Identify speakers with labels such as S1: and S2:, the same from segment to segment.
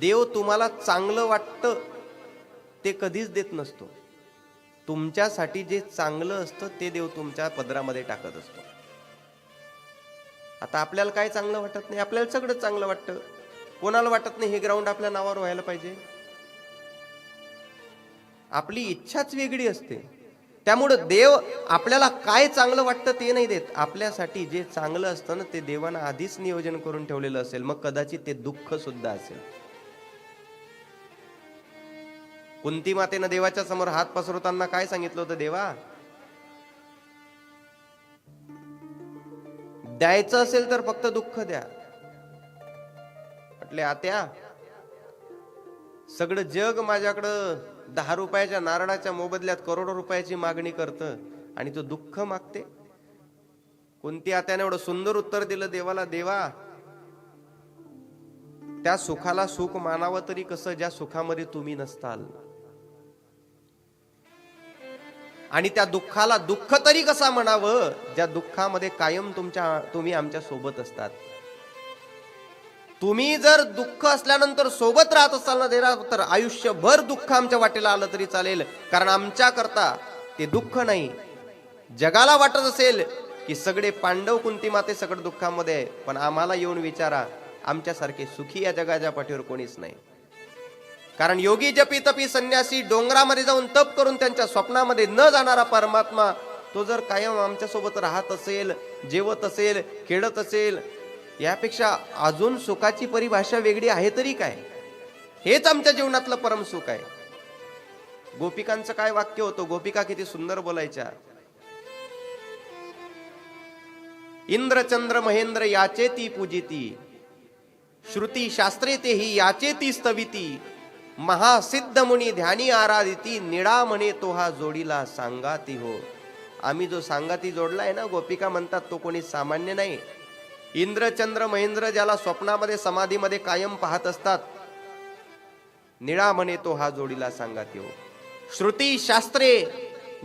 S1: देव तुम्हाला चांगलं वाटतं ते कधीच देत नसतो. तुमच्यासाठी जे चांगलं असतं ते देव तुमच्या पदरामध्ये टाकत असतो. आता आपल्याला काय चांगलं वाटत नाही? आपल्याला सगळं चांगलं वाटतं. कोणाला वाटत नाही हे ग्राउंड आपल्या नावावर व्हायला पाहिजे? आपली इच्छाच वेगळी असते. त्यामुळं देव आपल्याला काय चांगलं वाटतं ते नाही देत. आपल्यासाठी जे चांगलं असतं ना ते देवानं आधीच नियोजन करून ठेवलेलं असेल. मग कदाचित ते दुःख सुद्धा असेल. कुंती मातेनं देवाच्या समोर हात पसरवताना काय सांगितलं होतं देवा? द्यायचं असेल तर फक्त दुःख द्या. म्हटले आत्या सगळं जग माझ्याकडं दहा रुपयाच्या नारळाच्या मोबदल्यात करोडो रुपयाची मागणी करतं आणि तो दुःख मागते. कोणती आत्याने एवढं सुंदर उत्तर दिलं देवाला? देवा त्या सुखाला सुख मानावं तरी कसं ज्या सुखामध्ये तुम्ही नसताल? आणि त्या दुःखाला दुःख तरी कसा म्हणावं? ज्या दुःखामध्ये कायम तुमच्या तुम्ही आमच्यासोबत असतात. तुम्ही जर दुःख असल्यानंतर सोबत राहत असाल ना देरा तर आयुष्यभर दुःख आमच्या वाटेला आलं तरी चालेल. कारण आमच्या करता ते दुःख नाही. जगाला वाटत असेल की सगळे पांडव कुंती माते सगळं दुःखामध्ये पण आम्हाला येऊन विचारा आमच्यासारखे सुखी या जगाच्या पाठीवर कोणीच नाही. कारण योगी जपी तपी संन्यासी डोंगरामध्ये जाऊन तप करून त्यांच्या स्वप्नामध्ये न जाणारा परमात्मा तो जर कायम आमच्यासोबत राहत असेल जेवत असेल खेळत असेल यापेक्षा अजून सुखाची परिभाषा वेगळी आहे तरी काय? हेच आमच्या जीवनातलं परम सुख आहे. गोपिकांचं काय वाक्य होतं? गोपिका किती सुंदर बोलायच्या. इंद्रचंद्र महेंद्र याचे ती पूजिती. श्रुती शास्त्रे ते ही याचे ती स्तविती. महासिद्ध मुनी ध्यानी आराधिती निळा म्हणे तो हा जोडीला सांगाती हो. आम्ही जो सांगाती जोडलाय ना गोपिका म्हणतात तो कोणी सामान्य नाही. इंद्रचंद्र महेंद्र ज्याला स्वप्नामध्ये समाधीमध्ये कायम पाहत असतात निळा म्हणे तो हा जोडीला सांगाती हो. श्रुती शास्त्रे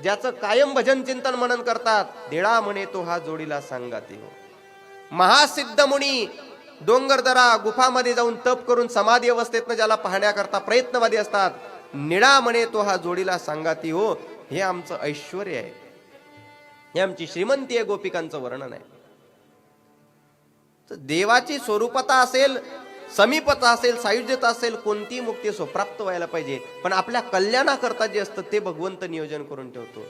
S1: ज्याचं कायम भजन चिंतन मनन करतात निळा म्हणे तो हा जोडीला सांगाती हो. महासिद्ध मुनी डोंगरदरा गुफामध्ये जाऊन तप करून समाधी अवस्थेतनं ज्याला पाहण्याकरता प्रयत्नवादी असतात निळा म्हणे तो हा जोडीला सांगाती हो हे आमचं ऐश्वर आहे. हे आमची श्रीमंती आहे गोपिकांचं वर्णन आहे. तर देवाची स्वरूपता असेल समीपता असेल सायुज्यता असेल कोणती मुक्ती सो प्राप्त व्हायला पाहिजे. पण आपल्या कल्याणाकरता जे असतं ते भगवंत नियोजन करून ठेवतो.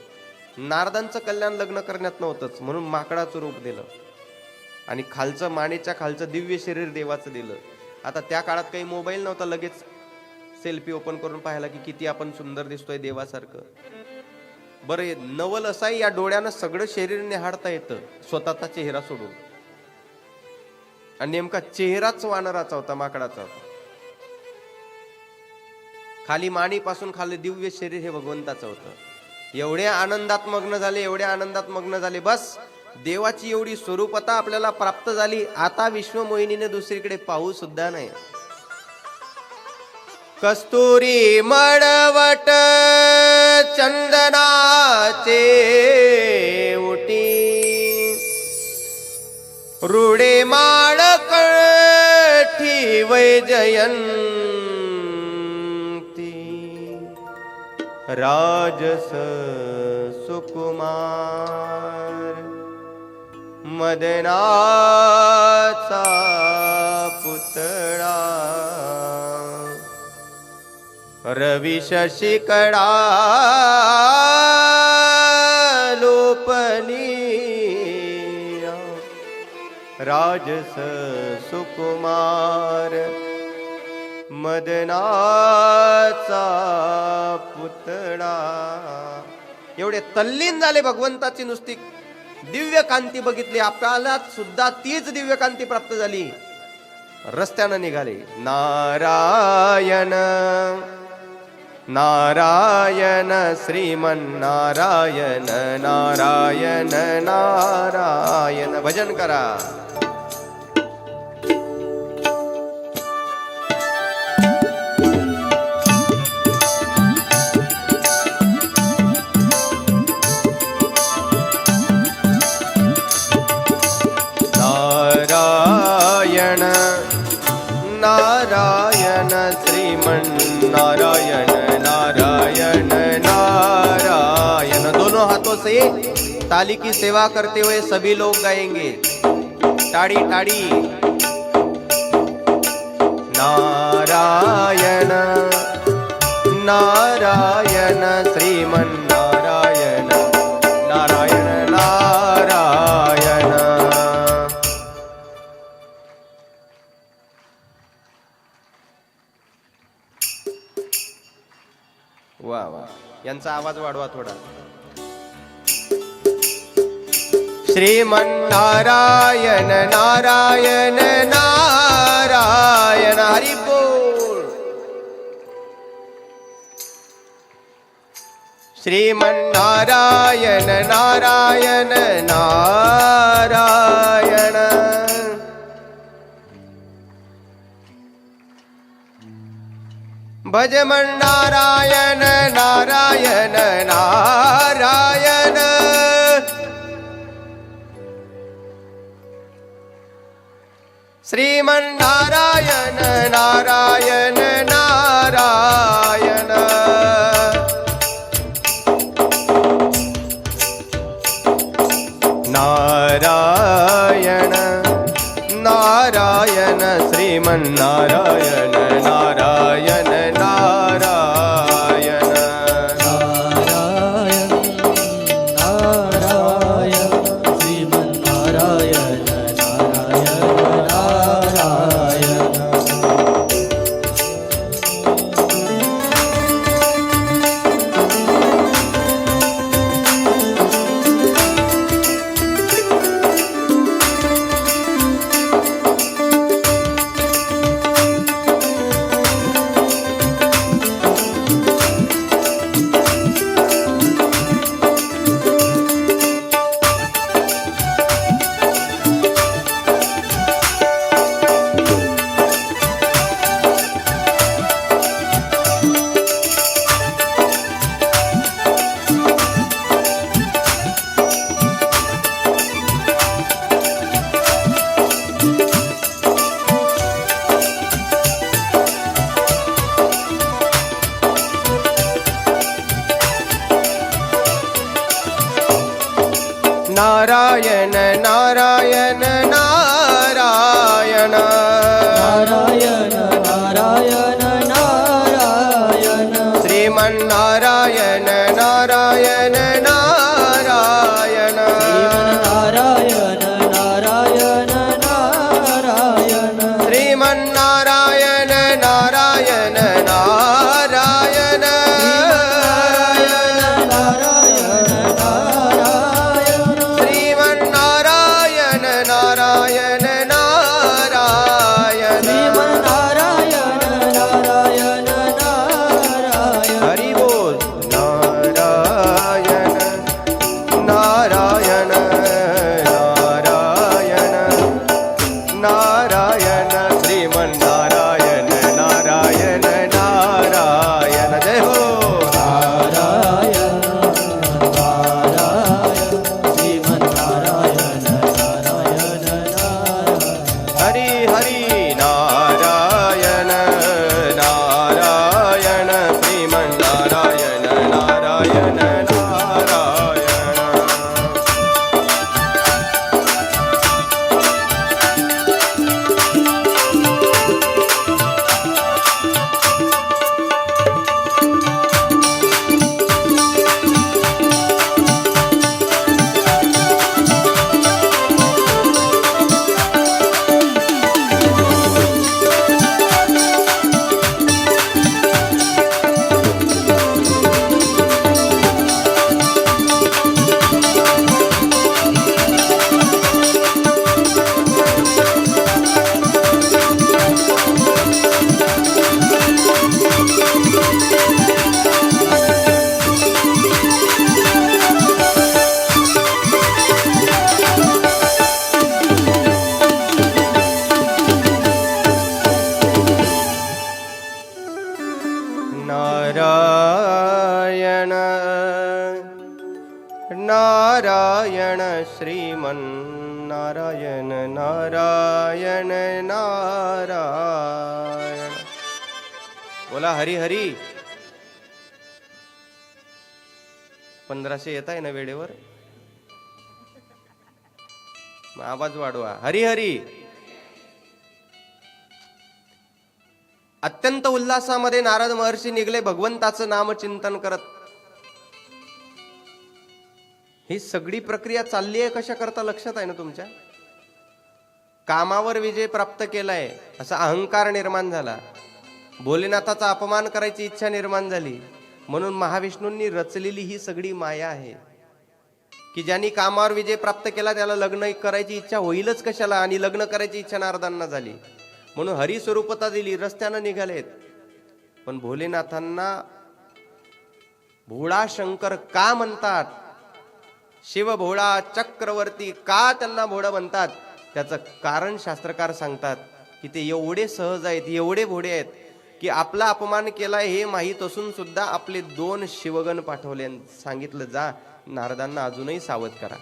S1: नारदांचं कल्याण लग्न करण्यात नव्हतंच म्हणून माकडाचं रूप दिलं. आणि खालचं मानेच्या खालचं दिव्य शरीर देवाचं दिलं. आता त्या काळात काही मोबाईल नव्हता लगेच सेल्फी ओपन करून पाहायला की किती आपण सुंदर दिसतोय देवासारखं. बरं नवल असाही या डोळ्यानं सगळं शरीर निहाडता येतं स्वतःचा चेहरा सोडून. आणि नेमका चेहराच वानराचा होता माकडाचा होता. खाली माणीपासून खाली दिव्य शरीर हे भगवंताचं होतं. एवढ्या आनंदात मग्न झाले एवढ्या आनंदात मग्न झाले बस. देवाची एवढी स्वरूपता आपल्याला प्राप्त झाली आता विश्वमोहिनीने दुसरीकडे पाहू सुद्धा नाही. कस्तुरी मडवट चंदनाचे उटी. रुडे माळ कळठी वैजयंती राजस सुकुमार. मदनाचा पुतळा. रवी शशिकडा लोपनी राजस सुकुमार मदनाचा पुतळा. एवढे तल्लीन झाले भगवंताची नुसती दिव्य कांती बघितली आपल्याला सुद्धा तीच दिव्य कांती प्राप्त झाली. रस्त्यानं निघाले. नारायण नारायण श्रीमन्नारायण नारायण नारायण. भजन करा. से ताली की सेवा करते हुए सभी लोग गाएंगे। टाड़ी टाड़ी। नारायण नारायण श्रीमन नारायण नारायण नारायण। वा वा यांचा आवाज वाढवा थोडा. श्रीमन्नारायण नारायण नारायण हरी बोल श्रीमन्नारायण नारायण नारायण। भजमन नारायण नारायण श्रीमन्नारायण नारायण नारायण। नारायण नारायण श्रीमन्नारायण
S2: Yeah.
S1: हरी हरी. पंधराशे येत आहे ना वेळेवर? आवाज वाढवा. हरी हरी. अत्यंत उल्हासामध्ये नारद महर्षी निघले भगवंताचं नाम चिंतन करत. ही सगळी प्रक्रिया चालली आहे कशा करता लक्षात आहे ना तुमच्या? कामावर विजय प्राप्त केलाय असा अहंकार निर्माण झाला. भोलेनाथाचा अपमान करायची इच्छा निर्माण झाली. म्हणून महाविष्णूंनी रचलेली ही सगळी माया आहे. की ज्यांनी कामावर विजय प्राप्त केला त्याला लग्न करायची इच्छा होईलच कशाला? आणि लग्न करायची इच्छा नारदांना झाली. म्हणून हरिस्वरूपता दिली रस्त्यानं निघालेत. पण भोलेनाथांना भोळा शंकर का म्हणतात? शिव भोळा चक्रवर्ती का त्यांना भोळा म्हणतात? त्याचं कारण शास्त्रकार सांगतात की ते एवढे सहज आहेत एवढे भोळे आहेत की आपला अपमान केला हे माहीत असून सुद्धा आपले दोन शिवगण पाठवले सांगितलं जा नारदांना अजूनही सावध करा.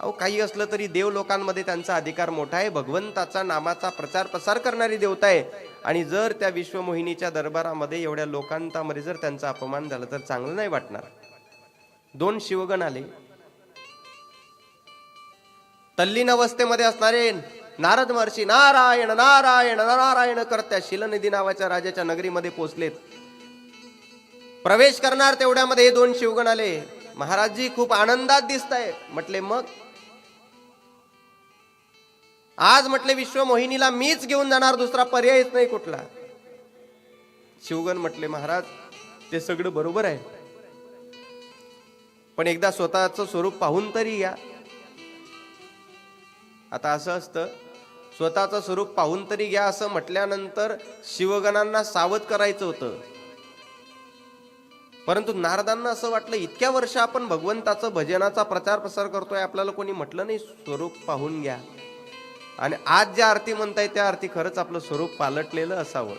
S1: अहो काही असलं तरी देव लोकांमध्ये त्यांचा अधिकार मोठा आहे. भगवंताचा नामाचा प्रचार प्रसार करणारी देवता आहे. आणि जर त्या विश्वमोहिनीच्या दरबारामध्ये एवढ्या लोकांतामध्ये जर त्यांचा अपमान झाला तर चांगलं नाही वाटणार. दोन शिवगण आले. तल्लीन अवस्थेमध्ये असणारे नारद महर्षी नारायण नारायण नारायण करत त्या शिलनिधी नावाच्या राजाच्या नगरीमध्ये पोहोचलेत प्रवेश करणार तेवढ्यामध्ये हे दोन शिवगण आले. महाराजजी खूप आनंदात दिसत आहे म्हटले मग? आज म्हटले विश्व मोहिनीला मीच घेऊन जाणार दुसरा पर्यायच नाही कुठला. शिवगण म्हटले महाराज ते सगळं बरोबर आहे. पण एकदा स्वतःचं स्वरूप पाहून तरी या. आता असं असतं स्वतःचं स्वरूप पाहून तरी घ्या असं म्हटल्यानंतर शिवगणांना सावध करायचं होतं. परंतु नारदांना असं वाटलं इतक्या वर्ष आपण भगवंताचं भजनाचा प्रचार प्रसार करतोय आपल्याला कोणी म्हटलं नाही स्वरूप पाहून घ्या. आणि आज ज्या आरती म्हणताय त्या आरती खरंच आपलं स्वरूप पालटलेलं असावं.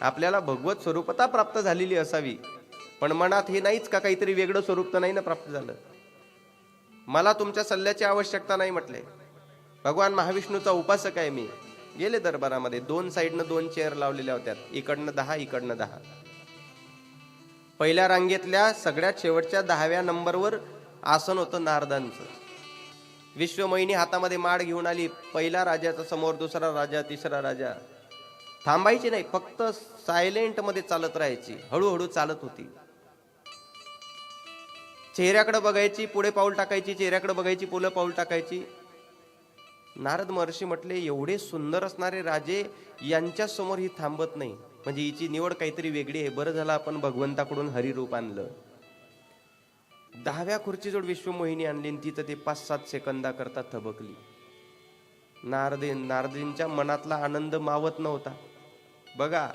S1: आपल्याला भगवत स्वरूपता प्राप्त झालेली असावी. पण मनात हे नाहीच का काहीतरी वेगळं स्वरूप तर नाही ना प्राप्त झालं? मला तुमच्या सल्ल्याची आवश्यकता नाही म्हटले. भगवान महाविष्णूचा उपासक आहे मी. गेले दरबारामध्ये दोन साईडनं दोन चेअर लावलेल्या होत्या. इकडनं दहा इकडनं दहा. पहिल्या रांगेतल्या सगळ्यात शेवटच्या दहाव्या नंबरवर आसन होतं नारदांचं. विश्वमयिनी हातामध्ये माड घेऊन आली. पहिला राजाचा समोर दुसरा राजा तिसरा राजा. थांबायची नाही फक्त सायलेंटमध्ये चालत राहायची. हळूहळू चालत होती. चेहऱ्याकडे बघायची पुढे पाऊल टाकायची चेहऱ्याकडे बघायची पुढे पाऊल टाकायची. नारद महर्षी म्हटले एवढे सुंदर असणारे राजे यांच्यासमोर ही थांबत नाही. म्हणजे हिची निवड काहीतरी वेगळी आहे. बरं झालं आपण भगवंताकडून हरिरूप आणलं. दहाव्या खुर्चीजोड विश्वमोहिनी आणली आणि तिथं ते पाच सात सेकंदाकरता थबकली. नारदे नारदींच्या मनातला आनंद मावत नव्हता. बघा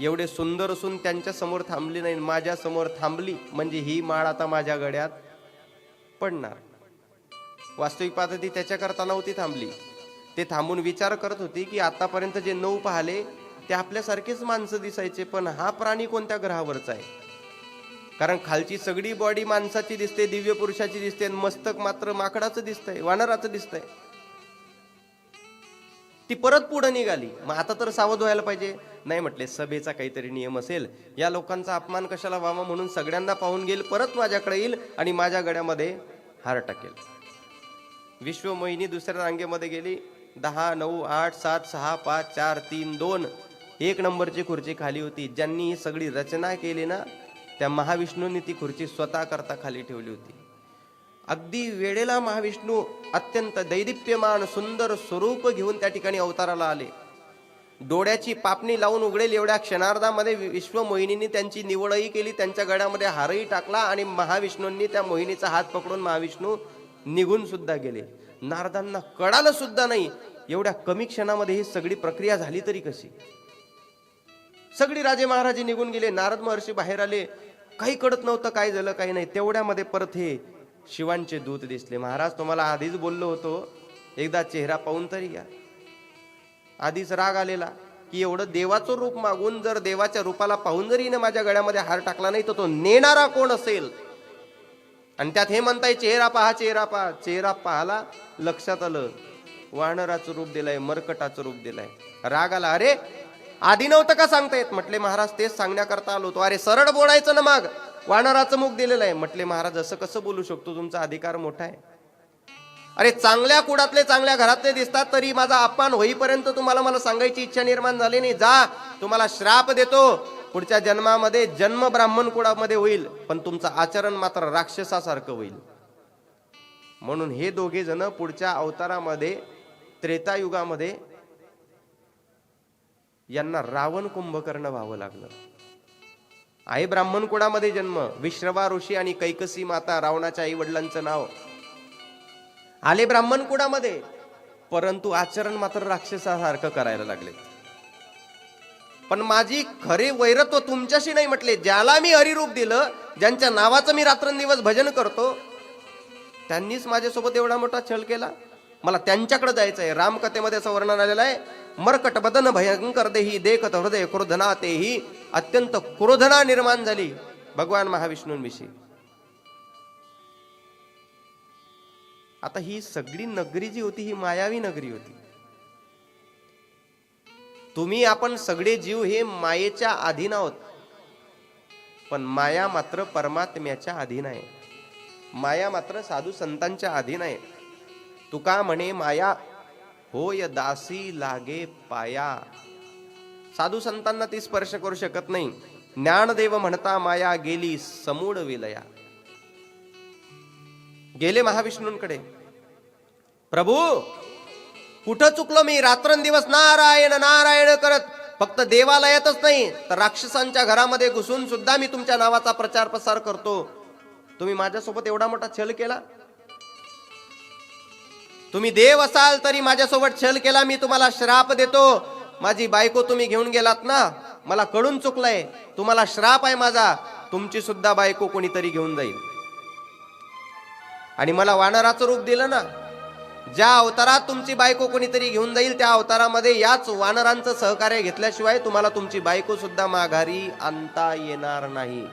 S1: एवढे सुंदर असून त्यांच्यासमोर थांबली नाही. माझ्यासमोर थांबली म्हणजे ही माळ आता माझ्या गड्यात पडणार. वास्तविक पाहता ती त्याच्याकरता नव्हती थांबली. ते थांबून विचार करत होती की आतापर्यंत जे नऊ पाहिले ते आपल्यासारखेच माणसं दिसायचे पण हा प्राणी कोणत्या ग्रहावरचा आहे? कारण खालची सगळी बॉडी माणसाची दिसते दिव्य पुरुषाची दिसते आणि मस्तक मात्र माकडाचं दिसतंय वानराचं दिसतंय. ती परत पुढे निघाली. मग आता तर सावध व्हायला पाहिजे. नाही म्हटले सभेचा काहीतरी नियम असेल. या लोकांचा अपमान कशाला व्हावा म्हणून सगळ्यांना पाहून गेल परत माझ्याकडे येईल आणि माझ्या गड्यामध्ये हार टाकेल. विश्वमोहिनी दुसऱ्या रांगेमध्ये गेली. दहा नऊ आठ सात सहा पाच चार तीन दोन. एक नंबरची खुर्ची खाली होती. ज्यांनी ही सगळी रचना केली ना त्या महाविष्णूंनी ती खुर्ची स्वतः करता खाली ठेवली होती. अगदी वेळेला महाविष्णू अत्यंत दैदिप्यमान सुंदर स्वरूप घेऊन त्या ठिकाणी अवताराला आले. डोळ्याची पापणी लावून उघडेल एवढ्या क्षणार्धामध्ये विश्व मोहिनीनी त्यांची निवडही केली. त्यांच्या गळ्यामध्ये हारही टाकला आणि महाविष्णूंनी त्या मोहिनीचा हात पकडून महाविष्णू निघून सुद्धा गेले. नारदांना कळालं सुद्धा नाही एवढ्या कमी क्षणामध्ये ही सगळी प्रक्रिया झाली तरी कशी? सगळी राजे महाराजे निघून गेले नारद महर्षी बाहेर आले. काही कळत नव्हतं काय झालं काही नाही. तेवढ्यामध्ये परत हे शिवांचे दूत दिसले. महाराज तुम्हाला आधीच बोललो होतो एकदा चेहरा पाहून तरी घ्या. आधीच राग आलेला की एवढं देवाचं रूप मागून जर देवाच्या रूपाला पाहून जरी माझ्या गळ्यामध्ये हार टाकला नाही तर तो नेणारा कोण असेल? आणि त्यात हे म्हणताय चेहरा पहा चेहरा पहा. चेहरा पाहाला लक्षात आलं. वानराचं रूप दिलंय मरकटाचं रूप दिलंय. राग आला अरे आधी नव्हतं का सांगता येत? म्हटले महाराज तेच सांगण्याकरता आलो होतो. अरे सरळ बोलायचं ना मग. वानराचं मुख दिलेलं आहे. म्हटले महाराज असं कसं बोलू शकतो? तुमचा अधिकार मोठा आहे. अरे चांगल्या कुडातले चांगल्या घरातले दिसतात तरी माझा अपमान होईपर्यंत तुम्हाला मला सांगायची इच्छा निर्माण झाली नाही. जा तुम्हाला श्राप देतो. पुढच्या जन्मामध्ये जन्म ब्राह्मण कुळामध्ये होईल पण तुमचं आचरण मात्र राक्षसासारखं होईल. म्हणून हे दोघे जण पुढच्या अवतारामध्ये त्रेतायुगामध्ये यांना रावण कुंभकर्ण व्हावं लागलं. आहे ब्राह्मण कुळामध्ये जन्म. विश्रवा ऋषी आणि कैकसी माता रावणाच्या आई वडिलांचं नाव. आले ब्राह्मण कुळामध्ये परंतु आचरण मात्र राक्षसासारखं करायला लागले पण माझी खरे वैरत्व तुमच्याशी नाही म्हटले. ज्याला मी हरिरूप दिलं ज्यांच्या नावाचं मी रात्रंदिवस भजन करतो त्यांनीच माझ्यासोबत एवढा मोठा छल केला. मला त्यांच्याकडे जायचं आहे रामकथेमध्ये असं वर्णन आलेलं आहे मरकट बदन भयंकर देही देखत हृदय क्रोधना तेही अत्यंत क्रोधना निर्माण झाली. भगवान महाविष्णूंविषयी. आता ही सगळी नगरी जी होती ही मायावी नगरी होती. तुम्ही आपण सगळे जीव हे मायेच्या अधीन आहोत. पण माया मात्र परमात्म्याच्या अधीन आहे. माया मात्र साधू संतांच्या अधीन आहे. तुका म्हणे माया होय दासी लागे पाया. साधू संतांना ती स्पर्श करू शकत नाही. ज्ञानदेव म्हणता माया गेली समूळ विलया. गेले महाविष्णूंकडे. प्रभू कुठं चुकलो मी? रात्रंदिवस नारायण नारायण करत. फक्त देवालयातच नाही तर राक्षसांच्या घरामध्ये घुसून सुद्धा मी तुमच्या नावाचा प्रचार प्रसार करतो. तुम्ही माझ्यासोबत एवढा मोठा छल केला? तुम्ही देव असाल तरी माझ्यासोबत छल केला मी तुम्हाला श्राप देतो. माझी बायको तुम्ही घेऊन गेलात ना? मला कळून चुकलंय. तुम्हाला श्राप आहे माझा. तुमची सुद्धा बायको कोणीतरी घेऊन जाईल. आणि मला वानराचं रूप दिलं ना? ज्या अवतारात तुमची बायको कोणीतरी घेऊन जाईल त्या अवतारामध्ये याच वानरांचं सहकार्य घेतल्याशिवाय तुम्हाला तुमची बायको सुद्धा माघारी आणता येणार नाही.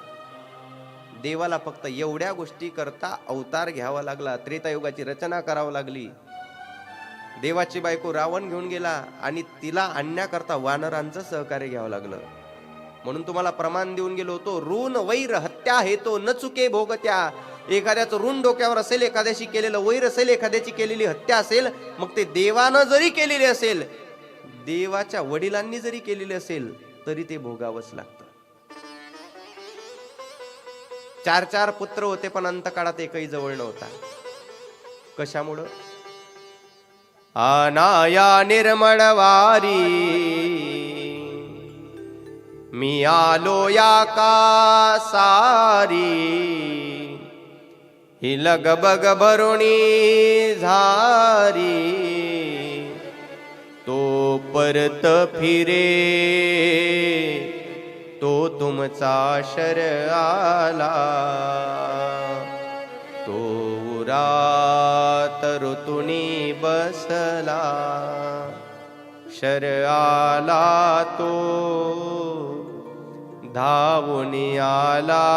S1: देवाला फक्त एवढ्या गोष्टी करता अवतार घ्यावा लागला त्रेतायुगाची रचना करावी लागली. देवाची बायको रावण घेऊन गेला आणि तिला आणण्याकरता वानरांचं सहकार्य घ्यावं लागलं. म्हणून तुम्हाला प्रमाण देऊन गेलो होतो ऋण वैर हत्या हेतो न चुके भोगत्या एखाद्याचं ऋण डोक्यावर असेल एखाद्याशी केलेलं वैर असेल एखाद्याची केलेली हत्या असेल मग ते देवानं जरी केलेली असेल देवाच्या वडिलांनी जरी केलेली असेल तरी ते भोगावंच लागतं. चार चार पुत्र होते पण अंतकाळात एकही जवळ नव्हता. कशामुळं? अनाया निर्मळ वारी. मी आलो या का सारी ही लगबग भरुणी झारी. तो परत फिरे. तो तुमचा शर आला. तो उरात ऋतुनी बसला. शर आला तो. धावून आला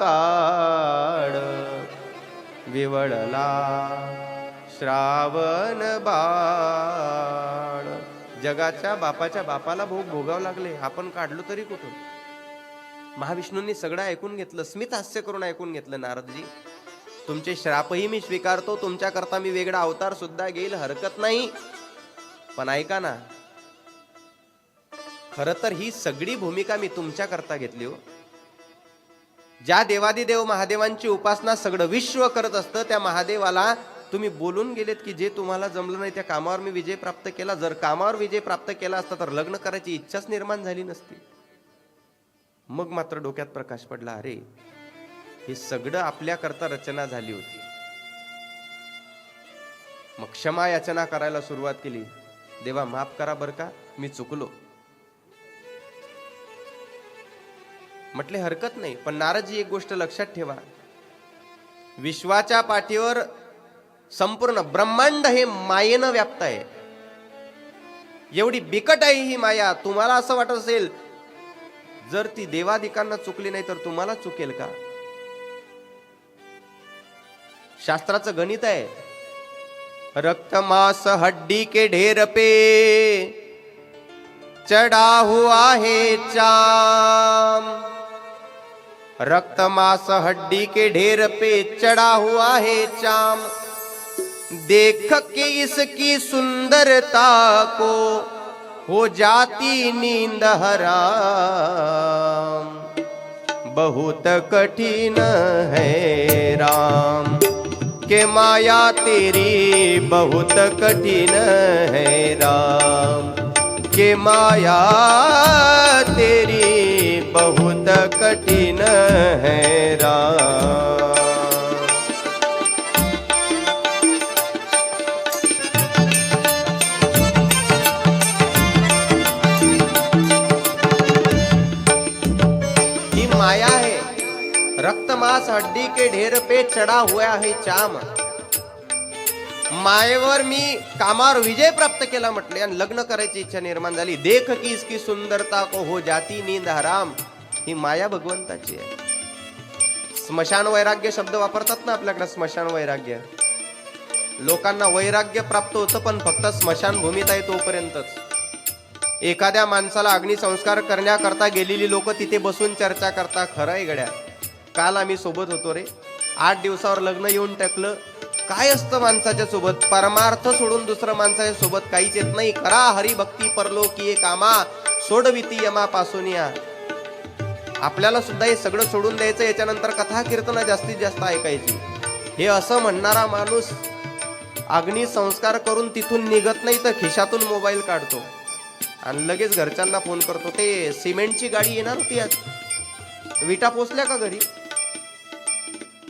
S1: काळ. विवळला श्रावण बाळ. जगाच्या बापाच्या बापाला भोग भोगावं लागले. आपण काढलो तरी कुठून? महाविष्णूंनी सगळं ऐकून घेतलं. स्मित हास्य करून ऐकून घेतलं नारदजी. तुमचे श्रापही मी स्वीकारतो. तुमच्याकरता मी वेगळा अवतार सुद्धा घेईल. हरकत नाही. पण ऐका ना खरं तर ही सगळी भूमिका मी तुमच्या करता घेतली हो. ज्या देवादिदेव महादेवांची उपासना सगळं विश्व करत असतं त्या महादेवाला तुम्ही बोलून गेलेत की जे तुम्हाला जमलं नाही त्या कामावर मी विजय प्राप्त केला. जर कामावर विजय प्राप्त केला असता तर लग्न करायची इच्छाच निर्माण झाली नसती. मग मात्र डोक्यात प्रकाश पडला अरे हे सगळं आपल्याकरता रचना झाली होती. मग क्षमा याचना करायला सुरुवात केली. देवा माफ करा बर का मी चुकलो. म्हटले हरकत नाही. पण नारदजी एक गोष्ट लक्षात ठेवा. विश्वाच्या पाठीवर संपूर्ण ब्रह्मांड हे मायेनं व्याप्त आहे. एवढी बिकट आहे ही माया. तुम्हाला असं वाटत असेल जर ती देवाधिकांना चुकली नाही तर तुम्हाला चुकेल का? शास्त्राचं गणित आहे. रक्त मास हड्डी के ढेर पे चढ़ा हुआ है चाम. रक्त मांस हड्डी के ढेर पे चढ़ा हुआ है चाम। देख के इसकी सुंदरता को हो जाती नींद हराम। बहुत कठिन है राम। के माया तेरी बहुत कठिन है राम। के माया तेरी बहुत कठिन है राम। माया है। रक्त मांस हड्डी के ढेर पे चढा हुआ है चाम। मायेवर मी कामावर विजय प्राप्त केला म्हटले आणि लग्न करायची इच्छा निर्माण झाली. देख की इसकी सुंदरता को हो जाती नींद हराम. ही माया भगवंताची आहे. स्मशान वैराग्य शब्द वापरतात ना आपल्याकडे स्मशान वैराग्य. लोकांना वैराग्य प्राप्त होतं पण फक्त स्मशान भूमीत आहे तोपर्यंतच. एखाद्या माणसाला अग्निसंस्कार करण्याकरता गेलेली लोक तिथे बसून चर्चा करता खरं आहे गड्या. काल आम्ही सोबत होतो रे. आठ दिवसावर लग्न येऊन टाकलं. काय असतं माणसाच्या सोबत? परमार्थ सोडून दुसरं माणसाच्या सोबत काहीच येत नाही. करा हरिभक्ती परलोकीये कामा सोडविती यमापासून या. आपल्याला सुद्धा हे सगळं सोडून द्यायचं याच्यानंतर कथा कीर्तन जास्तीत जास्त ऐकायची. हे असं म्हणणारा माणूस अग्निसंस्कार करून तिथून निघत नाही तर खिशातून मोबाईल काढतो. आणि लगेच घरच्यांना फोन करतो ते सिमेंटची गाडी येणार होती आज. विटा पोचल्या का घरी?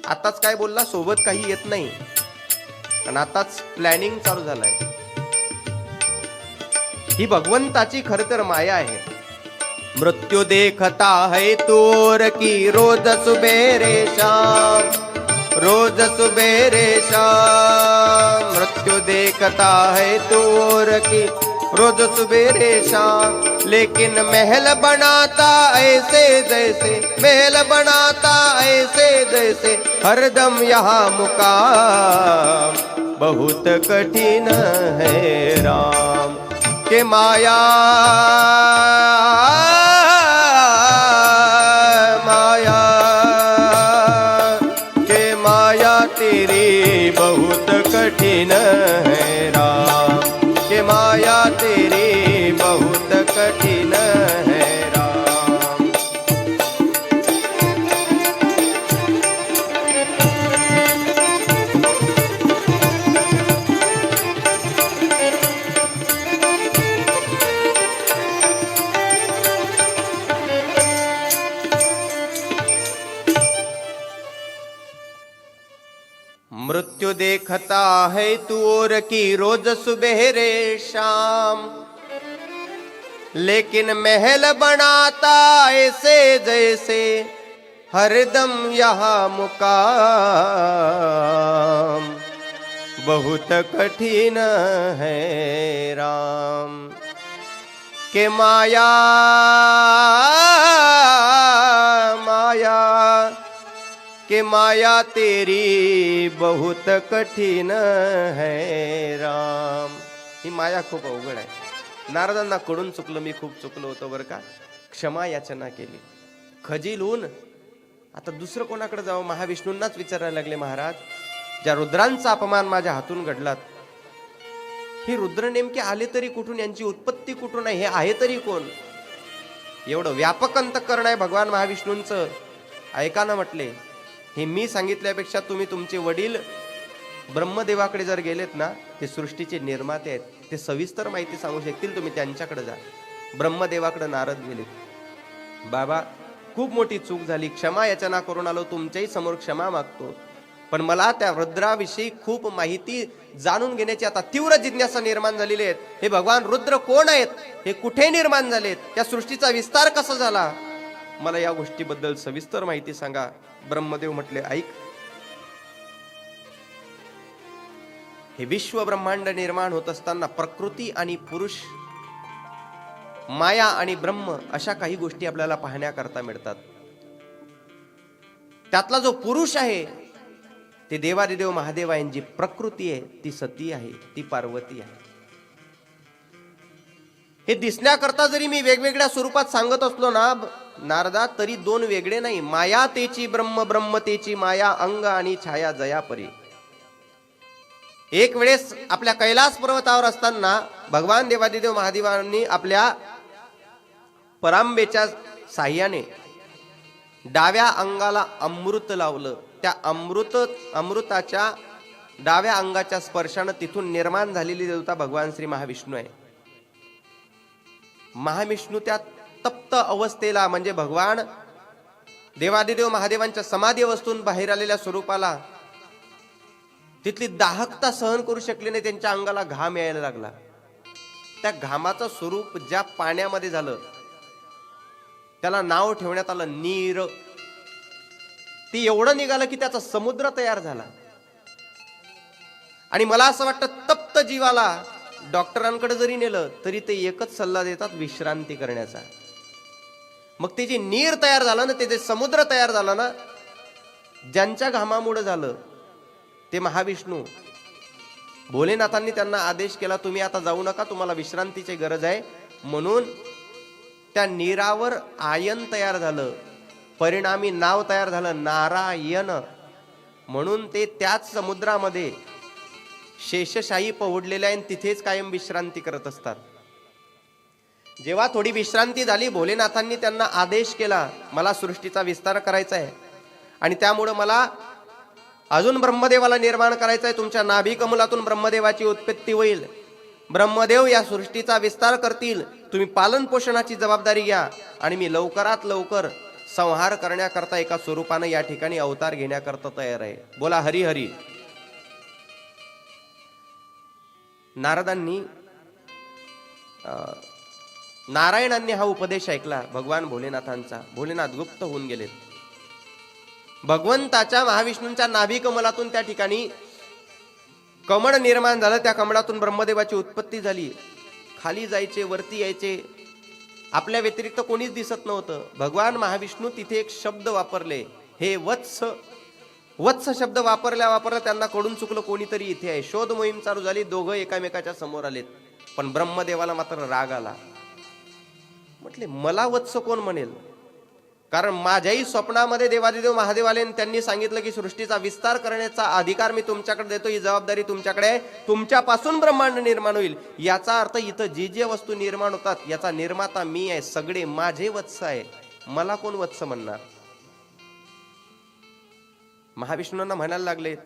S1: आताच काय बोलला सोबत काही येत नाही. आणि आताच प्लॅनिंग चालू झालंय. ही भगवंताची खर तर माया आहे. मृत्यू देखता है तोर की रोज सुबेरे शाम रोज सुबेरे शाम. मृत्यु देखता है तोर की रोज सुबेरे शाम. लेकिन महल बनाता ऐसे जैसे महल बनाता ऐसे जैसे हरदम यहाँ मुकाम। बहुत कठिन है राम के माया। माया देखता है तू और की रोज सुबेरे शाम। लेकिन महल बनाता ऐसे जैसे हरदम यहाँ मुकाम। बहुत कठिन है राम। के माया के माया तेरी बहुत कठीण है राम। ही माया खूप अवघड आहे. नारदांना कडून चुकलं मी खूप चुकलो होतो बरं का. क्षमा याचना केली. खजील होऊन आता दुसरं कोणाकडे जावं? महाविष्णूंनाच विचारायला लागले महाराज. ज्या रुद्रांचा अपमान माझ्या हातून घडलात ही रुद्र नेमके आले तरी कुठून? यांची उत्पत्ती कुठून आहे? हे आहे तरी कोण? एवढं व्यापक अंतकरण आहे भगवान महाविष्णूंचं. ऐका ना म्हटले हे मी सांगितल्यापेक्षा तुम्ही तुमचे वडील ब्रह्मदेवाकडे जर गेलेत ना ते सृष्टीचे निर्माते आहेत. ते सविस्तर माहिती सांगू शकतील तुम्ही त्यांच्याकडे जा. ब्रह्मदेवाकडे नारद गेले. बाबा खूप मोठी चूक झाली. क्षमा याचना करून आलो तुमच्याही समोर क्षमा मागतो. पण मला त्या रुद्राविषयी खूप माहिती जाणून घेण्याची आता तीव्र जिज्ञासा निर्माण झालेली आहेत. हे भगवान रुद्र कोण आहेत? हे कुठे निर्माण झालेत? त्या सृष्टीचा विस्तार कसा झाला? मला या गोष्टीबद्दल सविस्तर माहिती सांगा. ब्रह्मदेव म्हटले ऐक. हे विश्व ब्रह्मांड निर्माण होत असताना प्रकृती आणि पुरुष माया आणि ब्रह्म अशा काही गोष्टी आपल्याला पाहण्याकरता मिळतात. त्यातला जो पुरुष आहे ते देवादिदेव महादेवांची प्रकृती आहे ती सती आहे ती पार्वती आहे. हे दिसण्याकरता जरी मी वेगवेगळ्या स्वरूपात सांगत असलो ना नारदा तरी दोन वेगळे नाही. माया तेची ब्रह्म ब्रह्म तेची माया अंग आणि छाया जया परी. एक वेळेस आपल्या कैलास पर्वतावर असताना भगवान देवादिदेव महादेवांनी आपल्या परांबेच्या साह्याने डाव्या अंगाला अमृत लावलं. त्या अमृत अमृताच्या डाव्या अंगाच्या स्पर्शानं तिथून निर्माण झालेली देवता भगवान श्री महाविष्णू आहे. महाविष्णू त्या तप्त अवस्थेला म्हणजे भगवान देवादिदेव महादेवांच्या समाधी अवस्थून बाहेर आलेल्या स्वरूपाला तिथली दाहकता सहन करू शकली नाही त्यांच्या अंगाला घाम यायला लागला. त्या घामाचं स्वरूप ज्या पाण्यामध्ये झालं त्याला नाव ठेवण्यात आलं नीर. ती एवढं निघालं की त्याचा समुद्र तयार झाला. आणि मला असं वाटतं तप्त जीवाला डॉक्टरांकडे जरी नेलं तरी ते एकच सल्ला देतात विश्रांती करण्याचा. मग ते जे नीर तयार झालं ना ते जे समुद्र तयार झाला ना ज्यांच्या घामामुळं झालं ते महाविष्णू. भोलेनाथांनी त्यांना आदेश केला तुम्ही आता जाऊ नका तुम्हाला विश्रांतीची गरज आहे. म्हणून त्या नीरावर आयन तयार झालं परिणामी नाव तयार झालं नारायण. म्हणून ते त्याच समुद्रामध्ये शेषशाही पवडलेल्या आहे आणि तिथेच कायम विश्रांती करत असतात. जेव्हा थोडी विश्रांती झाली भोलेनाथांनी त्यांना आदेश केला मला सृष्टीचा विस्तार करायचा आहे. आणि त्यामुळं मला अजून ब्रह्मदेवाला निर्माण करायचं आहे. तुमच्या नाभिकमलातून ब्रह्मदेवाची उत्पत्ती होईल. ब्रह्मदेव या सृष्टीचा विस्तार करतील. तुम्ही पालन पोषणाची जबाबदारी घ्या. आणि मी लवकरात लवकर संहार करण्याकरता एका स्वरूपानं या ठिकाणी अवतार घेण्याकरता तयार आहे. बोला हरी हरी. नारदांनी नारायणांनी हा उपदेश ऐकला. भगवान भोलेनाथांचा. भोलेनाथ गुप्त होऊन गेलेत भगवंताच्या महाविष्णूंच्या नाभी कमलातून त्या ठिकाणी कमळ निर्माण झालं. त्या कमळातून ब्रह्मदेवाची उत्पत्ती झाली. खाली जायचे वरती यायचे. आपल्या व्यतिरिक्त कोणीच दिसत नव्हतं. भगवान महाविष्णू तिथे एक शब्द वापरले. हे वत्स. वत्स शब्द वापरल्या वापरल्या त्यांना कडून चुकलं. कोणीतरी इथे आहे. शोध मोहीम चालू झाली. दोघं एकामेकाच्या समोर आलेत. पण ब्रह्मदेवाला मात्र राग आला. म्हटले मला वत्स कोण म्हणेल? कारण माझ्याही स्वप्नामध्ये देवादिदेव महादेव आले त्यांनी सांगितलं की सृष्टीचा विस्तार करण्याचा अधिकार मी तुमच्याकडे देतो ही जबाबदारी तुमच्याकडे आहे. तुमच्यापासून ब्रह्मांड निर्माण होईल. याचा अर्थ इथं जी जे वस्तू निर्माण होतात याचा निर्माता मी आहे सगळे माझे वत्स आहे. मला कोण वत्स म्हणणार? महाविष्णूंना म्हणायला लागले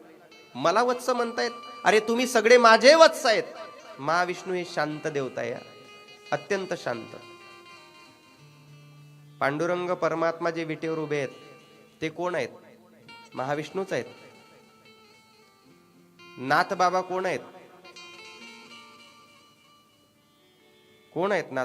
S1: मला वत्स म्हणतायत. अरे तुम्ही सगळे माझे वत्स आहेत. महाविष्णू हे शांत देवता या अत्यंत शांत. पांडुरंग परमात्मा जे विटेवर उभे आहेत ते कोण आहेत? महाविष्णूच आहेत. नाथ बाबा कोण आहेत? कोण आहेत नाथ?